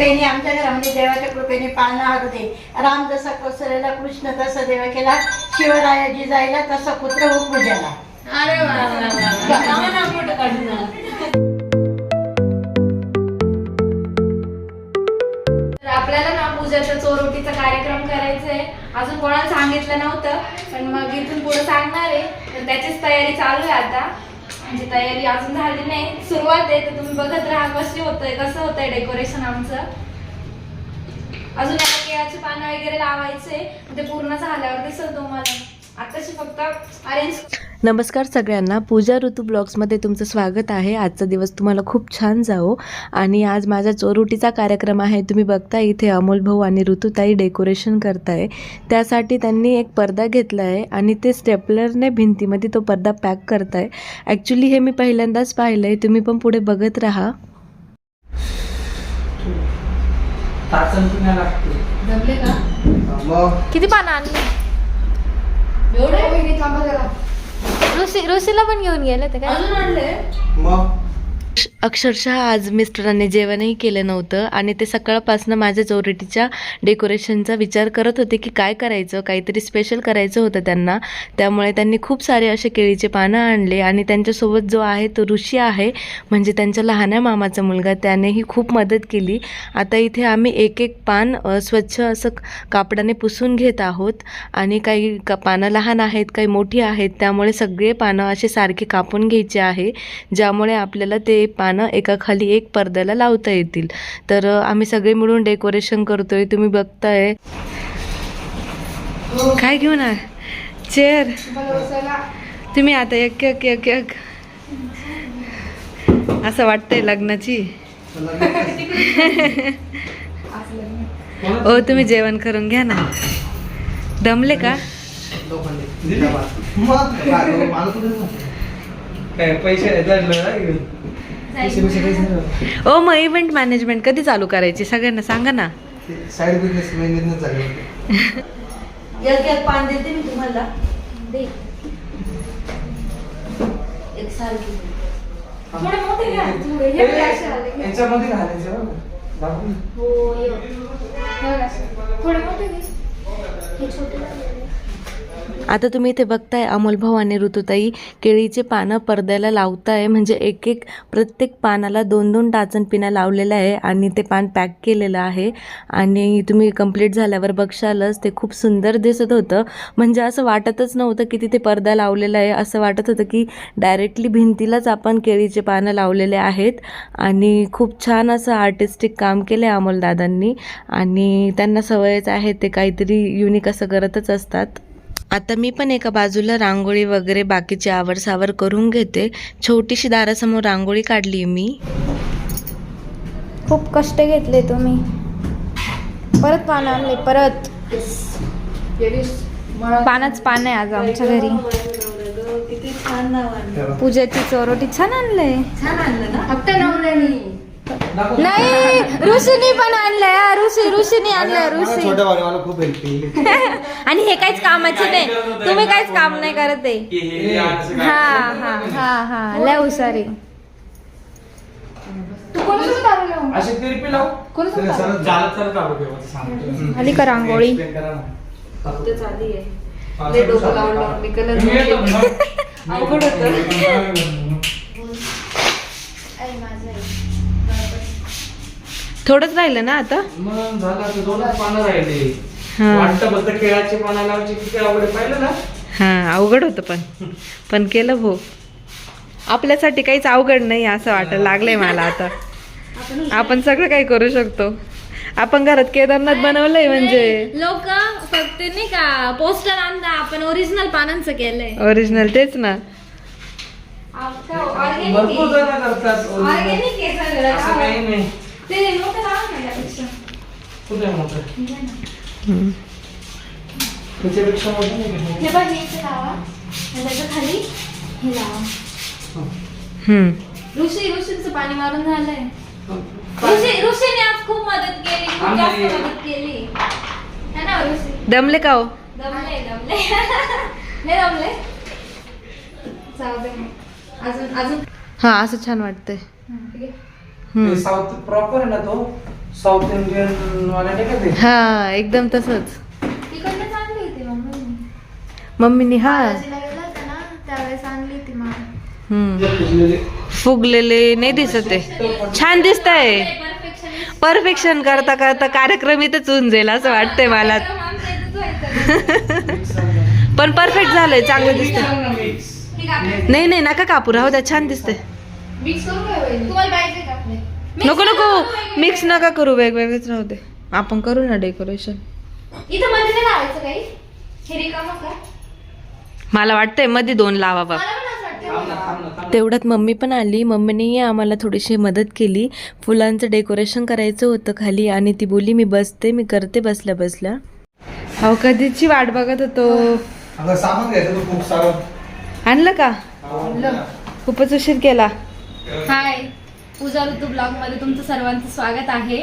कृपेने आमच्या घरामध्ये देवाच्या कृपेने पाळणा दे. राम जसा कोसळला कृष्ण तसा देव केला. शिवराया जिजाईला तसा पुत्र पूजाला. अरे आपल्याला ना पूजाचा चोरोटीचा कार्यक्रम करायचा आहे अजून कोणाला सांगितलं नव्हतं पण मग इथून पुढे सांगणार आहे. तर त्याचीच तयारी चालू आहे आता. म्हणजे तयारी अजून झाली नाही. सुरुवात आहे तर तुम्ही बघत राहा कशी होतंय कसं होतंय डेकोरेशन आमचं. अजून याला केळाची पानं वगैरे लावायचे ते पूर्ण झाल्यावर दिसत तुम्हाला आताशी फक्त अरेंज नमस्कार सगळ्यांना. पूजा ऋतू ब्लॉग्समध्ये तुमचं स्वागत आहे. आजचा दिवस तुम्हाला खूप छान जाओ आणि आज माझा चोरुटीचा कार्यक्रम आहे. तुम्ही बघता इथे अमोल भाऊ आणि ऋतुताई डेकोरेशन करताय. त्यासाठी त्यांनी एक पडदा घेतला आहे आणि ते स्टेपलरने भिंतीमध्ये तो पडदा पॅक करताय. ॲक्च्युली हे मी पहिल्यांदाच पाहिलं आहे तुम्ही पण पुढे बघत राहा. किती पानं आणली? एवढे? थांबा जरा ऋषी ऋषीला पण घेऊन गेले ते काय? अजून आणले? मग? अक्षरशः आज मिस्टरांनी जेवणही केलं नव्हतं आणि ते सकाळपासून माझ्या चौरटीच्या डेकोरेशनचा विचार करत होते की काय करायचं काहीतरी स्पेशल करायचं होतं त्यांना. त्यामुळे त्यांनी खूप सारे असे केळीचे पानं आणले आणि त्यांच्यासोबत जो आहे तो ऋषी आहे म्हणजे त्यांच्या लहान्या मामाचा मुलगा त्यानेही खूप मदत केली. आता इथे आम्ही एक एक पान स्वच्छ असं कापडाने पुसून घेत आहोत आणि काही का पानं लहान आहेत काही मोठी आहेत त्यामुळे सगळे पानं असे सारखे कापून घ्यायचे आहे ज्यामुळे आपल्याला ते पानं एका खाली एक पडद्याला लावता येतील. तर आम्ही सगळे मिळून डेकोरेशन करतोय. तुम्ही बघताय. काय घेऊन आहे चेअर तुम्ही आता एक एक एक एक. असं वाटतंय लग्नाची. ओ तुम्ही जेवण करून घ्या ना. दमले का? पैसे ओ मग इव्हेंट मॅनेजमेंट कधी चालू करायची? सगळ्यांना सांगा ना. साईड बिझनेस झाले होते. एक एक पान देते मी तुम्हाला. एक सारखी थोडे मोठे घ्या. थोडे हे. याच्यामध्ये घालायचं. हो. थोडे मोठे घे. हे छोटे. आता तुम्ही इथे बघताय अमोल भाऊ आणि ऋतुताई केळीचे पानं पडद्याला लावताय. म्हणजे एक एक प्रत्येक पानाला दोन दोन टाचण पिण्या लावलेलं आहे आणि ते पान पॅक केलेलं आहे. आणि तुम्ही कंप्लीट झाल्यावर बघशालच ते खूप सुंदर दिसत होतं. म्हणजे असं वाटतच नव्हतं की तिथे पडदा लावलेला आहे. असं वाटत होतं की डायरेक्टली भिंतीलाच आपण केळीचे पानं लावलेले आहेत. आणि खूप छान असं आर्टिस्टिक काम केलं आहे अमोलदादांनी आणि त्यांना सवयच आहे ते काहीतरी युनिक असं करतच असतात. आता मी पण एका बाजूला रांगोळी वगैरे बाकीची आवरसावर करून घेते. छोटीशी दारासमोर रांगोळी काढली मी. खूप कष्ट घेतले तुम्ही. परत पानं आणले परत. पानच पान आहे आज आमच्या घरी. किती छान नाव आहे बघ. पूजेची चोरोटी छान आणलंय. छान आणलं ना? फक्त नवऱ्यानी. नाही ऋषीनी पण आणलंय हा, ऋषी ऋषीनी आणलंय ऋषी छोट्या भावाने मला खूप हेल्प केली आणि हे काहीच कामाचे नाही तुम्ही काहीच काम नाही करत आहे हा हा हा हा लय हुशारी तू कोणासोबत आलेला? असे तिरपी लावू कोणासोबत सरळ आलेला? चालत चालत आलो तेव्हा ते सांगतो. आली का रांगोळी Explain करा ना. फक्त चालली आहे हा, लय चालू, डोकं चालू. लावून लावून मी कलर मी येतो केले. ना. अवघड होतं. थोडंच राहिलं ना आता? मग झालं आता दोनच पानं राहिले. हा. वाटतं फक्त केळाची पानं लावायची किती आवड आहे, पाहिलं ना? हां अवघड होतं पण. पण केलं भो. आपल्यासाठी काहीच अवघड नाही असं वाटायला लागलंय मला आता. आपण सगळं काही करू शकतो. आपण घरात केदारनाथ बनवलंय म्हणजे. लोक फक्त नाही का पोस्टर आणता. आपण ओरिजिनल पानांचं केलंय. ओरिजिनल तेच ना. Organic भरपूर आहे. जण करतात Organic आहे सगळं. असं काही नाही. ते मोठं लावा ना त्यापेक्षा. कुठे आहे मोठं हम्म. त्याच्यापेक्षा मोठं नाही का? हे बघ हे इथे लावा आणि त्याच्याखाली हे लावा हम्म. ऋषी ऋषींचं पाणी मारून झालंय ऋषी ऋषीने आज खूप मदत केली खूप आम्ही- जास्त मदत केली है ना ऋषी दमले का हो दमले दमले हे दमले जाऊ दे मग. अजून अजून हा असं छान वाटतंय हं. हम्म. साऊथ प्रॉपर आहे ना तो साऊथ इंडियन वाला नाही का ते? हा एकदम तसंच. तिकडनं चांगली होती मम्मी. मम्मीनी हा. बालाजीला गेला होता ना त्यावेळेस आणली होती मग हम्म. फुगलेले नाही दिसत आहे छान दिसत आहे परफेक्शन करता करता कार्यक्रम इथंच होऊन जाईल असं वाटतंय मला. पण परफेक्ट झालंय चांगलं दिसतंय. नाही नाही नका कापू राहू द्या छान दिसतंय. मिक्स करू काय वहिनी? तुम्हाला पाहिजे का आपले नको नको. मिक्स नका करू वेगवेगळेच राहू दे. आपण करू ना डेकोरेशन इथं मध्ये नाही लावायचं काही? हे रिकामं का? मला वाटतंयमध्ये दोन लावा बा. मला पण असं वाटतं थांब ना थांब ना थांब तेवढ्यात मम्मी पण आली. मम्मीनेही आम्हाला थोडीशी मदत केली. फुलांचं डेकोरेशन करायचं होतं खाली आणि ती बोली मी बसते मी करते बसल्या बसल्या. हो कधीची वाट बघत होतो. अगं सामान घ्यायचं तू खूप सारं. आणलं का? खूपच उशीर केला. हाय पूजा ऋतू ब्लॉगमध्ये तुमचं सर्वांचं स्वागत आहे.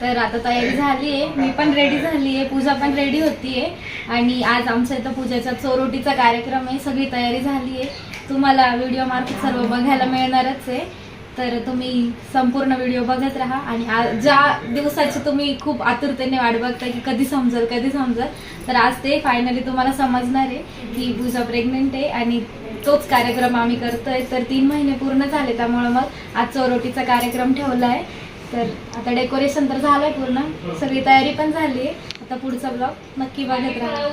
तर आता तयारी झाली आहे. मी पण रेडी झाली आहे. पूजा पण रेडी होतीये आणि आज आमच्या इथं पूजेचा चोरोटीचा कार्यक्रम आहे. सगळी तयारी झाली आहे. तुम्हाला व्हिडिओ मार्फत सर्व बघायला मिळणारच आहे. तर तुम्ही संपूर्ण व्हिडिओ बघत राहा. आणि ज्या दिवसाची तुम्ही खूप आतुरतेने वाट बघताय की कधी समजेल कधी समजेल तर आज ते फायनली तुम्हाला समजणार आहे की पूजा प्रेग्नेंट आहे आणि तोच कार्यक्रम आम्ही करतोय. तर तीन महिने पूर्ण झाले त्यामुळे मग आज चौरोटीचा कार्यक्रम ठेवला आहे तर आता डेकोरेशन तर झालंय पूर्ण. सगळी तयारी पण झाली आहे आता पुढचा ब्लॉग नक्की बघत राहा.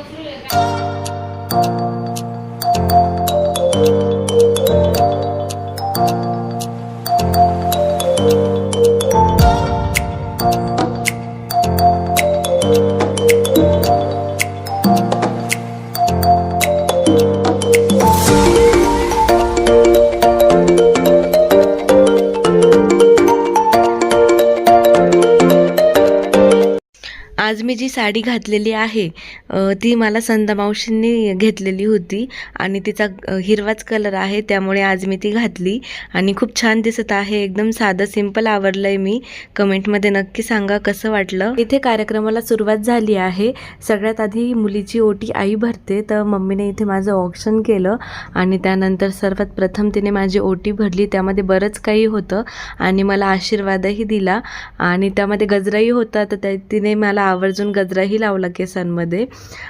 आज मी जी साडी घातलेली आहे ती मला संदा मावशींनी घेतलेली होती आणि तिचा हिरवाच कलर आहे त्यामुळे आज मी ती घातली आणि खूप छान दिसत आहे. एकदम साधं सिंपल आहे मी. कमेंटमध्ये नक्की सांगा कसं वाटलं. इथे कार्यक्रमाला सुरुवात झाली आहे. सगळ्यात आधी मुलीची ओटी आई भरते तर मम्मीने इथे माझं ऑप्शन केलं आणि त्यानंतर सर्वात प्रथम तिने माझी ओटी भरली. त्यामध्ये बरंच काही होतं आणि मला आशीर्वादही दिला आणि त्यामध्ये गजराही होता तर त्या तिने मला आवर्जून गजराही लावला केसांमध्ये.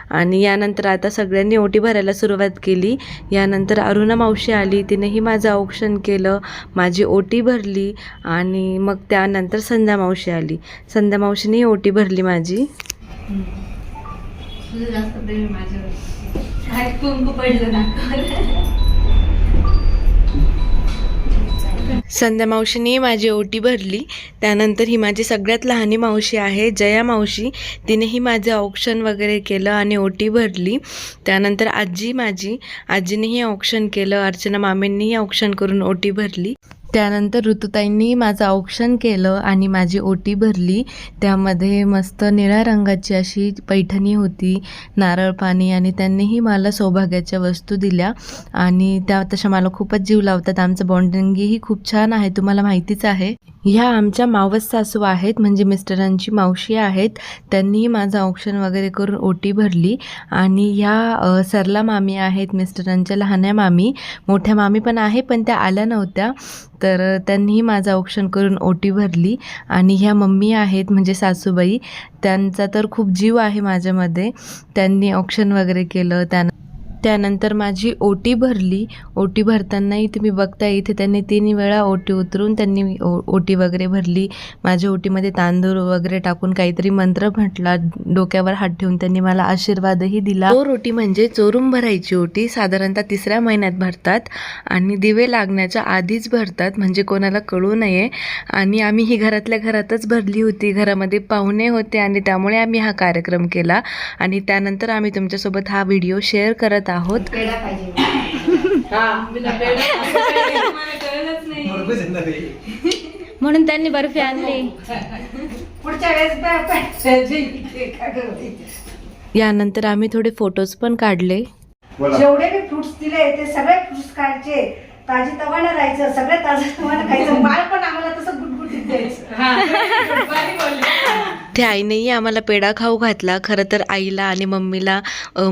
आणि यानंतर आता सगळ्यांनी ओटी भरायला सुरुवात केली. यानंतर अरुणा मावशी आली. तिनेही माझं औक्षण केलं. माझी ओटी भरली. आणि मग त्यानंतर संध्या मावशी आली. संध्या मावशीनेही ओटी भरली माझी. संध्या मावशीने माझी ओटी भरली. त्यानंतर ही माझी सगळ्यात लहानी मावशी आहे जया मावशी. तिनेही माझं औक्षण वगैरे केलं आणि ओटी भरली. त्यानंतर आजी माझी. आजीनेही औक्षण केलं अर्चना मामींनीही औक्षण करून ओटी भरली. त्यानंतर ऋतुताईंनी माझं औक्षण केलं आणि माझी ओटी भरली. त्यामध्ये मस्त निळ्या रंगाची अशी पैठणी होती नारळ पाणी आणि त्यांनीही मला सौभाग्याच्या वस्तू दिल्या. आणि त्या तशा मला खूपच जीव लावतात. आमचं बॉन्डिंगही खूप छान आहे. तुम्हाला माहितीच आहे. ह्या आमच्या मावस सासू आहेत म्हणजे मिस्टरांची मावशी आहेत. त्यांनीही माझं औक्षण वगैरे करून ओटी भरली आणि ह्या सरला मामी आहेत मिस्टरांच्या लहान्या मामी. मोठ्या मामी पण आहे पण त्या आल्या नव्हत्या. तर त्यांनीही माझं औक्षण करून ओटी भरली आणि ह्या मम्मी आहेत म्हणजे सासूबाई. त्यांचा तर खूप जीव आहे माझ्यामध्ये. त्यांनी औक्षण वगैरे केलं त्यांना त्यानंतर माझी ओटी भरली. ओटी भरतानाही तुम्ही बघता इथे त्यांनी तीन वेळा ओटी उतरून त्यांनी ओ- ओटी वगैरे भरली. माझ्या ओटीमध्ये तांदूळ वगैरे टाकून काहीतरी मंत्र म्हटला. डोक्यावर हात ठेवून त्यांनी मला आशीर्वादही दिला. चोर ओटी म्हणजे चोरून भरायची ओटी. साधारणतः तिसऱ्या महिन्यात भरतात आणि दिवे लागण्याच्या आधीच भरतात म्हणजे कोणाला कळू नये. आणि आम्ही ही घरातल्या घरातच भरली होती. घरामध्ये पाहुणे होते आणि त्यामुळे आम्ही हा कार्यक्रम केला. आणि त्यानंतर आम्ही तुमच्यासोबत हा व्हिडिओ शेअर करत आहोत. म्हणून त्यांनी बर्फी आणली? यानंतर आम्ही थोडे फोटोज पण काढले. जेवढे मी फ्रुट्स दिले ते सगळे फ्रुट्स खायचे ताजी तवानं राहायचं सगळं ताजं तवानं खायचं. बाळ पण आम्हाला तसं गुटगुटीत द्यायचं. ते आईनेही आम्हाला पेढा खाऊ घातला. खरं तर आईला आणि मम्मीला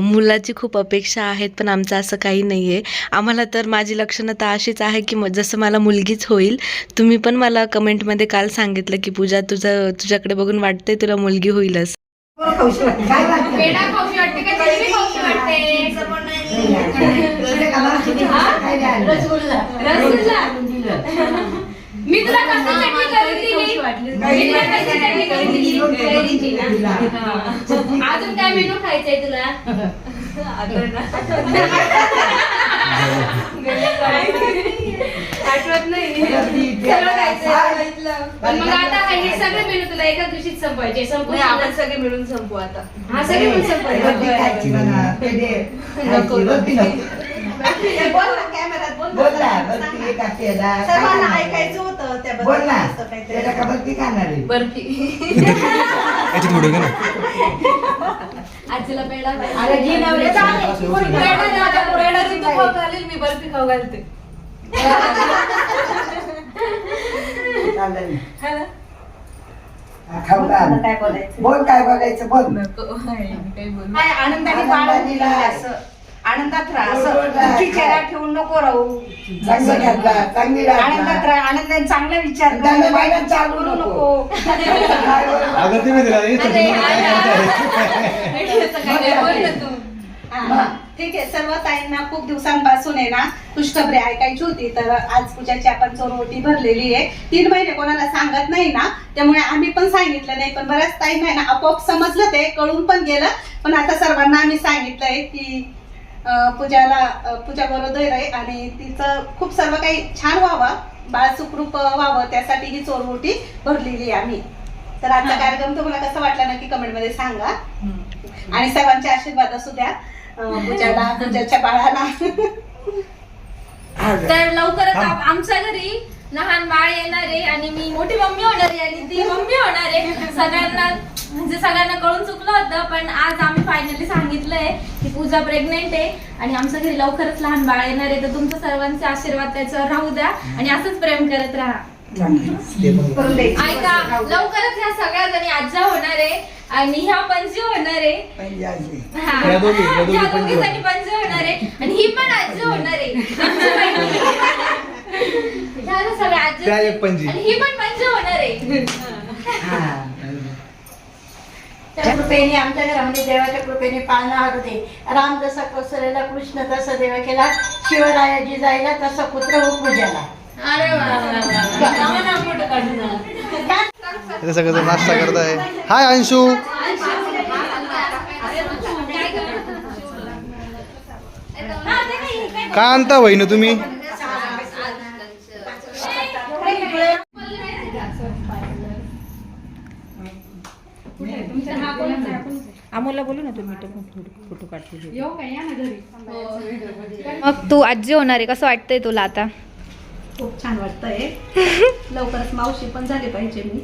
मुलाची खूप अपेक्षा आहेत पण आमचं असं काही नाही आहे आम्हाला तर माझी लक्षणं तर अशीच आहे की म- जसं मला मुलगीच होईल तुम्ही पण मला कमेंटमध्ये काल सांगितलं की पूजा तुझं तुझ्याकडे बघून वाटतंय तुला मुलगी होईलच. मी तुला कसं चटणी करून दिली? मी तुला कसं चटणी करून दिली? हा. अजून काय मेनू खायचंय तुला? आठवत नाही. पण मग आता हे सगळे मेनू तुला एका दिवशीच संपवायचे. संपू आपण सगळे मिळून संपू आता. हा सगळे मिळून संपवायचे. नको. बोल ना, एका काय सर्वांना खाणार? ऐकायचं होतं त्याबद्दल बोल ना. का खाणार. आहे? आजीला तू खाऊ घालील, मी बर्फी खाऊ घालते. चालेल. ना. हा, खाऊ घाल. काय बोलायचं? बोल काय बोलायचं बोल. काय आनंदाने बाळगून राहा. असं. आनंदात राहा. असं. दुःखी चेहरा ठेवून नको राहू. चांगलं घातला चांगली आनंदात राहा. आनंदाने चांगला विचार कर. चालू करू नको. अगं तुम्ही दिला हे तर काय? करताय? हा. ठीक आहे सर्व ताईंना खूप दिवसांपासून आहे ना खुशखबरी ऐकायची होती. तर आज पूजाची आपण चोरवटी भरलेली आहे. तीन महिने कोणाला सांगत नाही ना त्यामुळे आम्ही पण सांगितलं नाही. पण बऱ्याच ताईंना आहे ना आपोआप समजलं ते कळून पण गेलं. पण आता सर्वांना आम्ही सांगितलंय की पूजाला पूजा बरोबर आहे आणि तिचं खूप सर्व काही छान व्हावं. बाळ सुखरूप व्हावं त्यासाठी ही चोरवटी भरलेली आहे आम्ही. तर आजचा कार्यक्रम तुम्हाला कसा वाटला नक्की कमेंटमध्ये सांगा आणि सर्वांचे आशीर्वाद असू द्या. पूजाला पूजाच्या बाळाला. तर लवकरच आमच्या घरी लहान बाळ येणार आहे आणि मी मोठी मम्मी होणार आहे आणि ती मम्मी होणार आहे सगळ्यांना म्हणजे सगळ्यांना कळून चुकलं होतं पण आज आम्ही फायनली सांगितलंय की पूजा प्रेग्नेंट आहे आणि आमच्या घरी लवकरच लहान बाळ येणार आहे तर तुमचं सर्वांचे आशीर्वाद त्याच्यावर राहू द्या आणि असंच प्रेम करत राहा. ऐका लवकरच ह्या सगळ्या जणी आज्या होणार आहे आणि ह्या पणजी होणार आहे पहिली आजी. हा. या दोघी- या दोघी या पणजी दोघीसाठी पणजी होणार आहे आणि ही पण आजी होणार आहे आजी एक पणजी. आणि ही पण पणजी होणार आहे हा. त्या कृपेने आमच्या घरामध्ये देवाच्या कृपेने पाळणा होते राम जसा कौशल्याला कृष्ण तसा देवा केला शिवराया जिजाईला तसा पुत्र हो पूजाला अरे वा, वा, वा, वा. जाऊ ना, फोटो काढू ना. इथे सगळं नाश्ता करताय हाय अंशू हा, ते नाही, हे काय काय आणता बहिण तुम्ही मग तू आजी होणार आहे. कसं वाटतंय तुला आता? खूप छान वाटतंय. लवकरच मावशी पण झाली पाहिजे मी.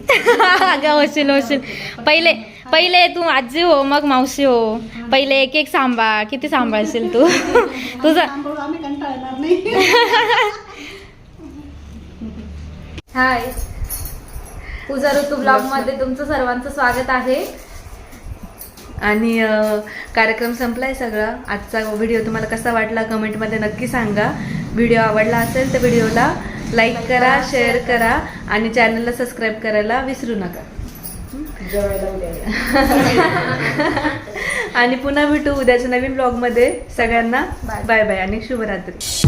अगं होशील होशील पहिले पहिले तू आजी हो मग मावशी हो. पहिले एक एक सांभाळ. किती सांभाळशील तू? तुझं सांभाळू आम्ही कंटाळणार नाही. हाय. पूजा ऋतू ब्लॉगमध्ये तुमचं सर्वांचं स्वागत आहे. आणि कार्यक्रम संपलाय सगळा. आजचा व्हिडिओ तुम्हाला कसा वाटला कमेंटमध्ये नक्की सांगा. व्हिडिओ आवडला असेल तर व्हिडिओला लाईक करा शेअर करा आणि चॅनलला सबस्क्राईब करायला विसरू नका. आणि पुन्हा भेटू उद्याच्या नवीन ब्लॉगमध्ये. सगळ्यांना बाय बाय आणि शुभरात्री.